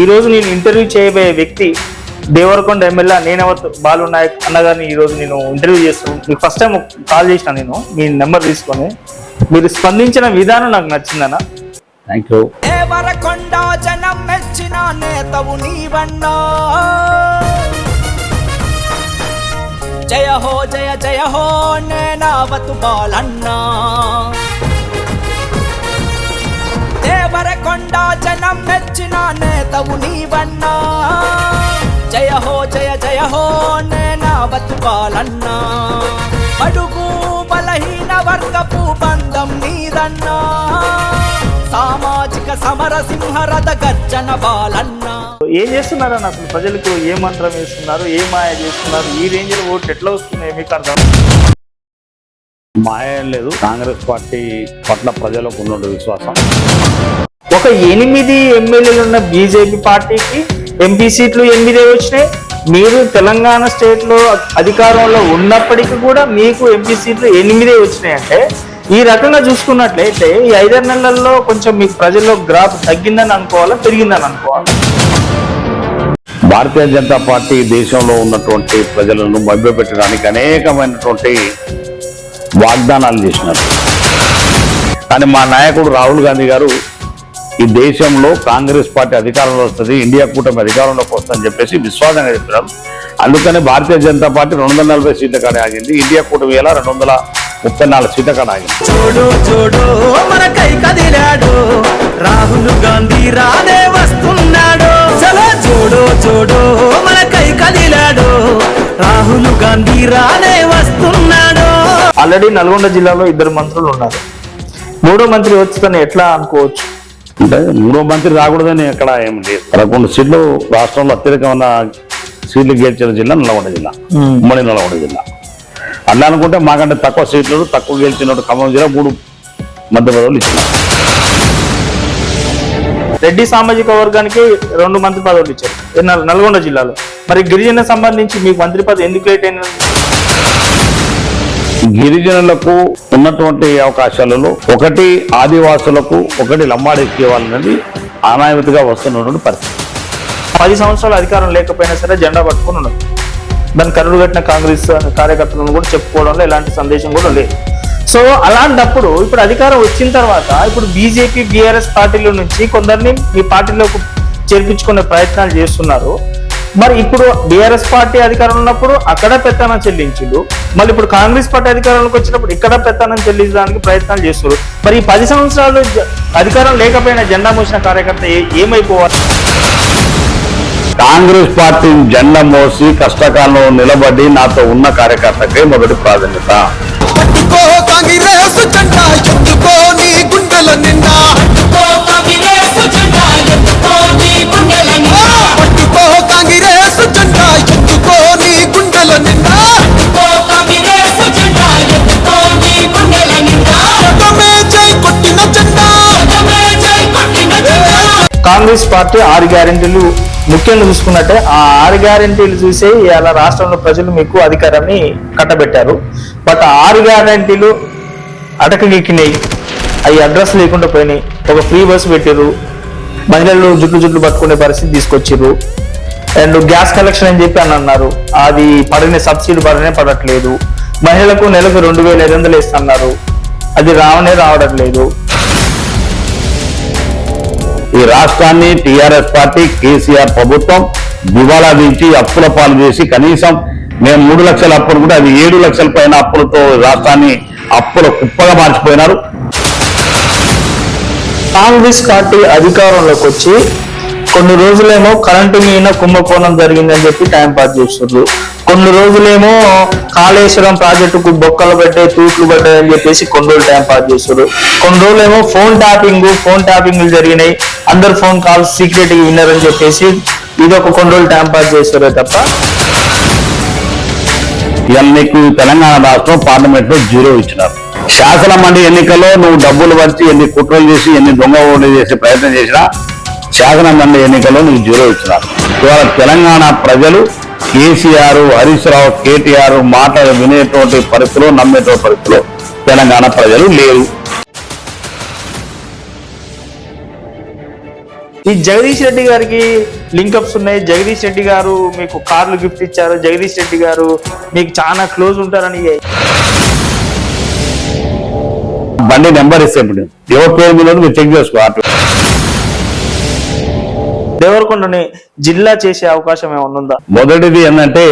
ఈ రోజు నేను ఇంటర్వ్యూ చేయబోయే వ్యక్తి దేవరకొండ ఎమ్మెల్యే నేనవత్ బాలు నాయక్ అన్నగారిని ఈ రోజు నేను ఇంటర్వ్యూ చేస్తున్నాను మీకు ఫస్ట్ టైం కాల్ చేసిన నేను. మీ నెంబర్ తీసుకొని. మీరు స్పందించిన విధానం నాకు నచ్చిందన్న. థ్యాంక్ యూ దేవరకొండ జనం మెచ్చిన నేతవు నీవన్నా. జయ హో జయ జయ హో నేనావతు బాలన్నా. బతుకాలన్నా అడుగు బలహీన వర్గపు బంధం నీదన్నా. సామాజిక సమర సింహరథ గర్జన బాలన్నా. ఏం చేస్తున్నారని అసలు ప్రజలకు? ఏ మంత్రం వేస్తున్నారు? ఏ మాయ చేస్తున్నారు? ఈ రేంజ్లో ఓట్లు ఎట్లా వస్తున్నాయి? మీకు అర్థం? మాయ లేదు. కాంగ్రెస్ పార్టీ పట్ల ప్రజలకు ఉన్న విశ్వాసం. ఒక ఎనిమిది ఎమ్మెల్యేలు ఉన్న బీజేపీ పార్టీకి ఎంపీ సీట్లు ఎనిమిదే వచ్చినాయి. మీరు తెలంగాణ స్టేట్లో అధికారంలో ఉన్నప్పటికీ కూడా మీకు ఎంపీ సీట్లు ఎనిమిదే వచ్చినాయి అంటే ఈ రకంగా చూసుకున్నట్లయితే ఈ ఐదారు నెలల్లో కొంచెం మీకు ప్రజల్లో గ్రాఫ్ తగ్గిందని అనుకోవాలా పెరిగిందని అనుకోవాలి? భారతీయ జనతా పార్టీ దేశంలో ఉన్నటువంటి ప్రజలను మభ్యపెట్టడానికి అనేకమైనటువంటి వాగ్దానాలు చేసినారు. కానీ మా నాయకుడు రాహుల్ గాంధీ గారు ఈ దేశంలో కాంగ్రెస్ పార్టీ అధికారంలో వస్తుంది ఇండియా కూటమి అధికారంలోకి వస్తుందని చెప్పేసి విశ్వాసంగా చెప్పినారు అందుకని భారతీయ జనతా పార్టీ రెండు వందల నలభై సీట్ల కాడ ఆగింది. ఇండియా కూటమి ఎలా రెండు వందల ముప్పై నాలుగు సీట్ల కాడ ఆగింది? చూడు చూడు మన కై కదిలాడు. రాహుల్ గాంధీ రానే వస్తున్నాడు. చలో చూడు చూడు మన కై కదిలాడు. రాహుల్ గాంధీ రానే వస్తున్నాడు. ఆల్రెడీ నల్గొండ జిల్లాలో ఇద్దరు మంత్రులు ఉన్నారు. మూడో మంత్రి వచ్చి ఎట్లా అనుకోవచ్చు? అంటే మూడో మంత్రి రాకూడదని ఎక్కడ ఏం లేదు. పదకొండు సీట్లు రాష్ట్రంలో అత్యధికమైన సీట్లు గెలిచిన జిల్లా నల్గొండ జిల్లా ఉమ్మడి నల్గొండ జిల్లా. అట్లా అనుకుంటే మాకంటే తక్కువ సీట్లు తక్కువ గెలిచినట్టు ఖమ్మం జిల్లా మూడు మధ్య పదవులు ఇచ్చినారు. రెడ్డి సామాజిక వర్గానికి రెండు మంత్రి పదవులు ఇచ్చారు. నల్గొండ జిల్లాలో. మరి గిరిజన సంబంధించి మీకు మంత్రి పదవి ఎందుకు లేట్ అయిన గిరిజనులకు ఉన్నటువంటి అవకాశాలలో ఒకటి ఆదివాసులకు ఒకటి లంబాడెక్కే వాళ్ళనేది అనాయమితిగా వస్తున్నటువంటి పరిస్థితి. పది సంవత్సరాలు అధికారం లేకపోయినా సరే జెండా పట్టుకుని ఉన్నారు దాన్ని కరుడు కట్టిన కాంగ్రెస్ కార్యకర్తలను కూడా చెప్పుకోవడంలో ఎలాంటి సందేశం కూడా లేదు. సో అలాంటప్పుడు ఇప్పుడు అధికారం వచ్చిన తర్వాత ఇప్పుడు బీజేపీ బీఆర్ఎస్ పార్టీల నుంచి కొందరిని మీ పార్టీలోకి చేర్పించుకునే ప్రయత్నాలు చేస్తున్నారు. మరి ఇప్పుడు బీఆర్ఎస్ పార్టీ అధికారంలో ఉన్నప్పుడు అక్కడ పెత్తనం చెల్లించుడు. మళ్ళీ ఇప్పుడు కాంగ్రెస్ పార్టీ అధికారంలోకి వచ్చినప్పుడు ఇక్కడ పెత్తనం చెల్లించడానికి ప్రయత్నాలు చేస్తున్నారు. మరి ఈ పది సంవత్సరాలు అధికారం లేకపోయినా జెండా మోసిన కార్యకర్త ఏమైపోవాలి? కాంగ్రెస్ పార్టీ జెండా మోసి కష్టకాలంలో నిలబడి నాతో ఉన్న కార్యకర్తకే మొదటి ప్రాధాన్యత. పట్టుకో కాంగ్రెస్ జెండా కాంగ్రెస్ పార్టీ ఆరు గ్యారెంటీలు ముఖ్యంగా చూసుకున్నట్టే ఆ ఆరు గ్యారెంటీలు చూసే ఇలా రాష్ట్రంలో ప్రజలు మీకు అధికారాన్ని కట్టబెట్టారు. బట్ ఆరు గ్యారెంటీలు అటకగెక్కినాయి అవి అడ్రస్ లేకుండా పోయినాయి. ఒక ఫ్రీ బస్ పెట్టారు మహిళలు జుట్లు జుట్లు పట్టుకునే పరిస్థితి తీసుకొచ్చారు అండ్ గ్యాస్ కలెక్షన్ అని చెప్పి అని అన్నారు. అది పడిన సబ్సిడీ పడనే పడట్లేదు. మహిళలకు నెలకు రెండు వేల ఐదు వందలు వేస్తున్నారు అది రావనే రావడం లేదు. ఈ రాష్ట్రాన్ని టీఆర్ఎస్ పార్టీ కేసీఆర్ ప్రభుత్వం దివాలా దించి అప్పుల పాలు చేసి కనీసం మేము మూడు లక్షల అప్పులు కూడా అది ఏడు లక్షల పైన అప్పులతో రాష్ట్రాన్ని అప్పుల కుప్పగా మార్చిపోయినారు. కాంగ్రెస్ పార్టీ అధికారంలోకి వచ్చి కొన్ని రోజులేమో కరెంటు మీద కుంభకోణం జరిగిందని చెప్పి టైం పాస్ చేస్తున్నారు. కొన్ని రోజులేమో కాళేశ్వరం ప్రాజెక్టుకు బొక్కలు పడ్డాయి తూట్లు పడ్డాయి అని చెప్పేసి కొన్ని రోజులు టైం పాస్ చేస్తారు కొన్ని రోజులేమో ఫోన్ ట్యాపింగ్ ఫోన్ ట్యాపింగ్లు జరిగినాయి. అందరు ఫోన్ కాల్స్ సీక్రెట్గా విన్నారని చెప్పేసి ఇది ఒక కొన్ని రోజులు టైం పాస్ చేస్తారే తప్ప. ఇవాళ నీకు తెలంగాణ రాష్ట్రం పార్లమెంట్లో జీరో ఇచ్చినారు. శాసన మండలి ఎన్నికల్లో నువ్వు డబ్బులు వచ్చి ఎన్ని కుట్రలు చేసి ఎన్ని దొంగ ఓట్లు చేసే ప్రయత్నం చేసినా శాసన మండలి ఎన్నికల్లో నీకు జీరో ఇచ్చినారు. ఇవాళ తెలంగాణ ప్రజలు కేసీఆర్ హరీష్ రావు కేటీఆర్ మాట వినేటువంటి పరిస్థితులు నమ్మేటువంటి పరిస్థితులు తెలంగాణ ప్రజలు లేరు. ఈ జగదీష్ రెడ్డి గారికి లింకప్స్ ఉన్నాయి. జగదీష్ రెడ్డి గారు మీకు కార్లు గిఫ్ట్ ఇచ్చారు. జగదీష్ రెడ్డి గారు మీకు చాలా క్లోజ్ ఉంటారని బండి నెంబర్ ఇస్తే ఎవరి పేరు మీద మీరు చెక్ చేసుకో. దేవరకొండని జిల్లా చేసే అవకాశం ఏమన్నా ఉందా? మొదటిది ఏంటంటే